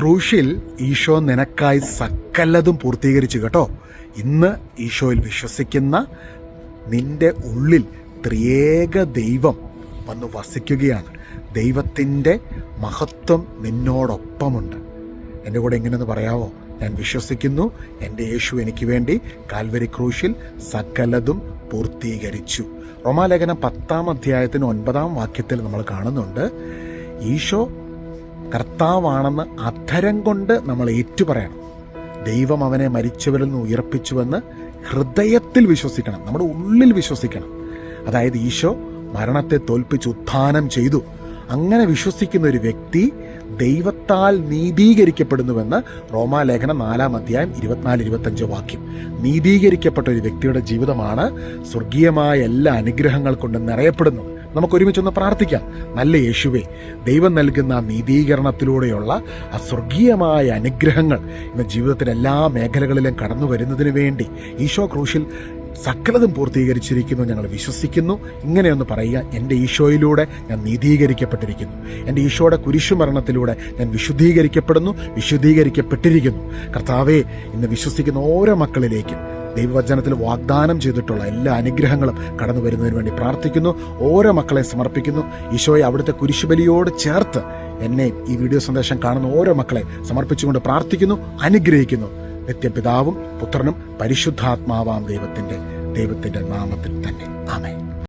ക്രൂശിൽ ഈശോ നിനക്കായി സകലതും പൂർത്തീകരിച്ചു കേട്ടോ. ഇന്ന് ഈശോയിൽ വിശ്വസിക്കുന്ന നിന്റെ ഉള്ളിൽ ത്രിയേക ദൈവം വന്ന് വസിക്കുകയാണ്. ദൈവത്തിന്റെ മഹത്വം നിന്നോടൊപ്പമുണ്ട്. എന്റെ കൂടെ എങ്ങനെയെന്ന് പറയാമോ ഞാൻ വിശ്വസിക്കുന്നു എന്റെ യേശു എനിക്ക് വേണ്ടി കാൽവരി ക്രൂശിൽ സകലതും പൂർത്തീകരിച്ചു. റോമാലേഖനം പത്താം അധ്യായത്തിന് ഒൻപതാം വാക്യത്തിൽ നമ്മൾ കാണുന്നുണ്ട് ഈശോ കർത്താവാണെന്ന് അധരം കൊണ്ട് നമ്മൾ ഏറ്റുപറയണം. ദൈവം അവനെ മരിച്ചവരിൽ നിന്ന് ഉയർപ്പിച്ചുവെന്ന് ഹൃദയത്തിൽ വിശ്വസിക്കണം. നമ്മുടെ ഉള്ളിൽ വിശ്വസിക്കണം. അതായത് ഈശോ മരണത്തെ തോൽപ്പിച്ച് ഉത്ഥാനം ചെയ്തു. അങ്ങനെ വിശ്വസിക്കുന്ന ഒരു വ്യക്തി ദൈവത്താൽ നീതീകരിക്കപ്പെടുന്നുവെന്ന് റോമാലേഖനം നാലാം അധ്യായം ഇരുപത്തിനാല് ഇരുപത്തഞ്ച് വാക്യം. നീതീകരിക്കപ്പെട്ട ഒരു വ്യക്തിയുടെ ജീവിതമാണ് സ്വർഗീയമായ എല്ലാ അനുഗ്രഹങ്ങൾ കൊണ്ട് നിറയപ്പെടുന്നത്. നമുക്ക് ഒരുമിച്ചൊന്ന് പ്രാർത്ഥിക്കാം. നല്ല യേശുവേ ദൈവം നൽകുന്ന നീതീകരണത്തിലൂടെയുള്ള ആ സ്വർഗീയമായ അനുഗ്രഹങ്ങൾ ഇന്ന് ജീവിതത്തിന്റെ എല്ലാ മേഖലകളിലും കടന്നു വരുന്നതിന് വേണ്ടി ഈശോ ക്രൂശിൽ സകലതും പൂർത്തീകരിച്ചിരിക്കുന്നു. ഞങ്ങൾ വിശ്വസിക്കുന്നു. ഇങ്ങനെയൊന്ന് പറയുക എന്റെ ഈശോയിലൂടെ ഞാൻ നീതീകരിക്കപ്പെട്ടിരിക്കുന്നു. എന്റെ ഈശോയുടെ കുരിശുമരണത്തിലൂടെ ഞാൻ വിശുദ്ധീകരിക്കപ്പെടുന്നു വിശുദ്ധീകരിക്കപ്പെട്ടിരിക്കുന്നു. കർത്താവെ ഇന്ന് വിശ്വസിക്കുന്ന ഓരോ മക്കളിലേക്കും ദൈവവചനത്തിൽ വാഗ്ദാനം ചെയ്തിട്ടുള്ള എല്ലാ അനുഗ്രഹങ്ങളും കടന്നു വരുന്നതിന് വേണ്ടി പ്രാർത്ഥിക്കുന്നു. ഓരോ മക്കളെ സമർപ്പിക്കുന്നു. ഈശോയെ അവിടുത്തെ കുരിശുബലിയോട് ചേർത്ത് എന്നെ ഈ വീഡിയോ സന്ദേശം കാണുന്ന ഓരോ മക്കളെ സമർപ്പിച്ചുകൊണ്ട് പ്രാർത്ഥിക്കുന്നു അനുഗ്രഹിക്കുന്നു. നിത്യപിതാവും പുത്രനും പരിശുദ്ധാത്മാവാം ദൈവത്തിന്റെ ദൈവത്തിന്റെ നാമത്തിൽ തന്നെ. ആമേ